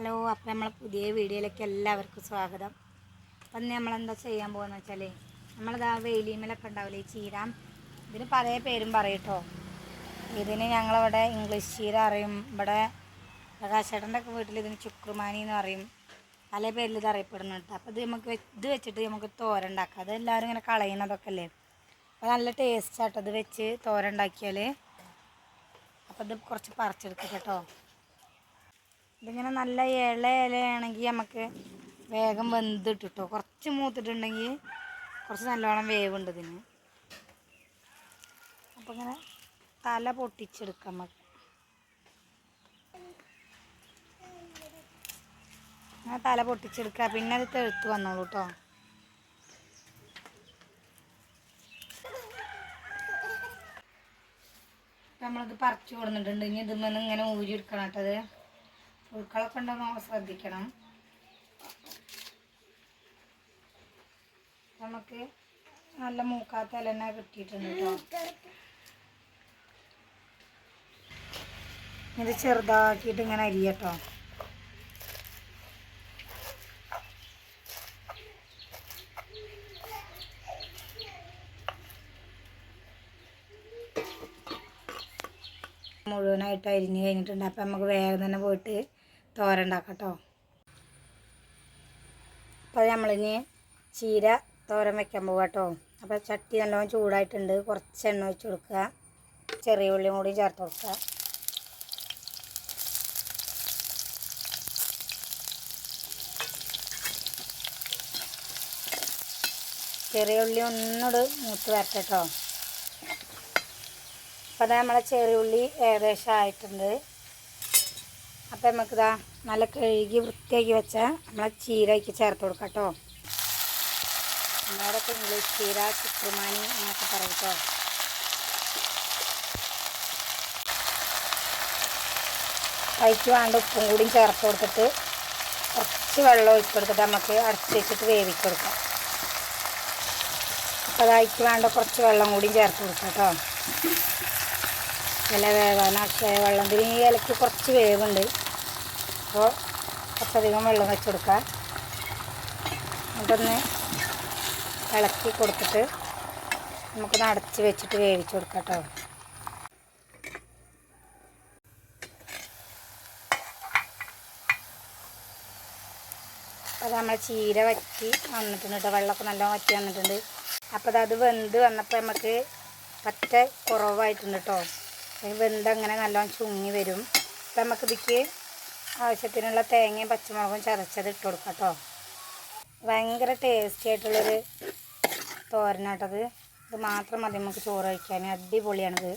Hello അപ്പം നമ്മളെ പുതിയ വീഡിയോയിലേക്ക് എല്ലാവർക്കും സ്വാഗതം. അപ്പം ഇന്ന് നമ്മളെന്താ ചെയ്യാൻ പോകുന്നത് വെച്ചാൽ നമ്മളിതാ വെയിലീമലൊക്കെ ഉണ്ടാവില്ലേ ചീര. ഇതിന് പല പേരും പറയട്ടോ ഇതിന് ഞങ്ങളിവിടെ ഇംഗ്ലീഷ് ചീര അറിയും ഇവിടെ പ്രകാശേട്ടന്റെ വീട്ടിൽ ഇതിന് ചുക്രുമാനി എന്ന് പറയും. പല പേരിൽ ഇത് അറിയപ്പെടുന്നുണ്ട് അപ്പോൾ ഇത് നമുക്ക് ഇത് വെച്ചിട്ട് നമുക്ക് തോര ഉണ്ടാക്കാം. അത് എല്ലാവരും ഇങ്ങനെ കളയുന്നതൊക്കെ അല്ലേ? അപ്പോൾ നല്ല ടേസ്റ്റ് ആട്ടോ ഇത് വെച്ച് തോര ഉണ്ടാക്കിയാൽ അപ്പോൾ ഇത് കുറച്ച് പറിച്ചെടുക്കട്ടെ കേട്ടോ ഇതിങ്ങനെ നല്ല ഇല ഇലയാണെങ്കിൽ നമുക്ക് വേഗം വെന്തിട്ട് കേട്ടോ കുറച്ച് മൂത്തിട്ടുണ്ടെങ്കിൽ കുറച്ച് നല്ലോണം വേവുണ്ട് ഇതിന്. അപ്പം ഇങ്ങനെ തല പൊട്ടിച്ചെടുക്കാം നമുക്ക്. അങ്ങനെ തല പൊട്ടിച്ചെടുക്കുക പിന്നെ അത് തെഴുത്ത് വന്നോളൂ കേട്ടോ നമ്മളത് പറിച്ചു കൊടുത്തിട്ടുണ്ട് ഇനി ഇതിൽ ഇങ്ങനെ ഊരി എടുക്കണം കേട്ടത് പുഴുക്കളൊക്കെ ഉണ്ടോ നമ്മൾ ശ്രദ്ധിക്കണം. നമുക്ക് നല്ല മൂക്കാത്ത ഇല തന്നെ കിട്ടിയിട്ടുണ്ട് കേട്ടോ ഇത് ചെറുതാക്കിയിട്ട് ഇങ്ങനെ അരിയട്ടോ മുഴുവനായിട്ട് അരിഞ്ഞ് കഴിഞ്ഞിട്ടുണ്ട്. അപ്പം നമുക്ക് വേഗം തന്നെ പോയിട്ട് തോരൻ ഉണ്ടാക്കാം കേട്ടോ അപ്പോൾ നമ്മളിനി ചീര തോരൻ വെക്കാൻ പോകാം കേട്ടോ അപ്പോൾ ചട്ടി നല്ലോണം ചൂടായിട്ടുണ്ട്. കുറച്ച് എണ്ണ ഒഴിച്ച് കൊടുക്കുക. ചെറിയ ഉള്ളിയും കൂടി ചേർത്ത് കൊടുക്കുക. ചെറിയ ഉള്ളി ഒന്നുകൂടെ മൂത്ത് വരട്ടെ കേട്ടോ അപ്പോൾ നമ്മളെ ചെറിയ ഉള്ളി ഏകദേശം ആയിട്ടുണ്ട്. അപ്പം നമുക്കിതാ നല്ല കഴുകി വൃത്തിയാക്കി വെച്ച നമ്മളെ ചീരയ്ക്ക് ചേർത്ത് കൊടുക്കാം കേട്ടോ. നമ്മളോടൊക്കെ ഇംഗ്ലീഷ് ചീര ചുക്രുമാനി എന്നൊക്കെ പറയും കേട്ടോ. അതിക്ക് വേണ്ട ഉപ്പും കൂടി ചേർത്ത് കൊടുത്തിട്ട് കുറച്ച് വെള്ളം ഒഴിച്ച് കൊടുത്തിട്ട് നമുക്ക് അടച്ച് വെച്ചിട്ട് വേവിച്ചെടുക്കാം അപ്പോൾ അതിക്ക് വേണ്ട കുറച്ച് വെള്ളം കൂടി ചേർത്ത് കൊടുക്കാം കേട്ടോ. ഇല വേവാനാക്കിയ വെള്ളം ഇതിന് ഈ ഇലയ്ക്ക് കുറച്ച് വേവുണ്ട്. അപ്പോൾ കുറച്ചധികം വെള്ളം വെച്ച് കൊടുക്കുക എന്നിട്ടൊന്ന് ഇളക്കി കൊടുത്തിട്ട് നമുക്കൊന്ന് അടച്ച് വെച്ചിട്ട് വേവിച്ച് കൊടുക്കാം കേട്ടോ. അപ്പോൾ നമ്മൾ ചീര വറ്റി വന്നിട്ടുണ്ട് കേട്ടോ. വെള്ളമൊക്കെ നല്ലോണം വറ്റി വന്നിട്ടുണ്ട്. അപ്പോൾ അത് വെന്ത് വന്നപ്പോൾ നമുക്ക് പറ്റ കുറവായിട്ടുണ്ട് കേട്ടോ. ഈ വെന്ത് അങ്ങനെ നല്ലോണം ചുങ്ങി വരും. അപ്പം നമുക്ക് ഇതിക്ക് ആവശ്യത്തിനുള്ള തേങ്ങയും പച്ചമുളകും ചതച്ചത് ഇട്ട് കൊടുക്കാം കേട്ടോ ഭയങ്കര ടേസ്റ്റി ആയിട്ടുള്ളൊരു തോരനാട്ടത് ഇത് മാത്രം മതി നമുക്ക് ചോറ് കഴിക്കാൻ. അടിപൊളിയാണിത്.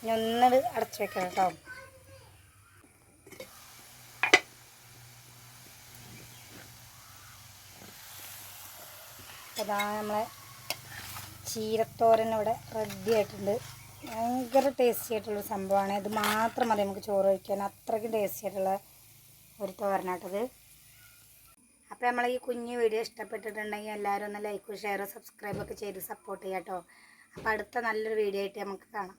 ഇനി ഒന്നത് അടച്ചു വെക്കണം കേട്ടോ അതാ നമ്മളെ ചീരത്തോരൻ ഇവിടെ റെഡി ആയിട്ടുണ്ട് ഭയങ്കര ടേസ്റ്റി ആയിട്ടുള്ള സംഭവമാണ്. ഇത് മാത്രം മതി നമുക്ക് ചോറ് കഴിക്കാൻ. അത്രയ്ക്ക് ടേസ്റ്റി ആയിട്ടുള്ള ഒരു തോരനാട്ടത് അപ്പോൾ നമ്മളെ ഈ കുഞ്ഞ് വീഡിയോ ഇഷ്ടപ്പെട്ടിട്ടുണ്ടെങ്കിൽ എല്ലാവരും ഒന്ന് ലൈക്കും ഷെയറും സബ്സ്ക്രൈബൊക്കെ ചെയ്ത് സപ്പോർട്ട് ചെയ്യാം കേട്ടോ അപ്പോൾ അടുത്ത നല്ലൊരു വീഡിയോ ആയിട്ട് നമുക്ക് കാണാം.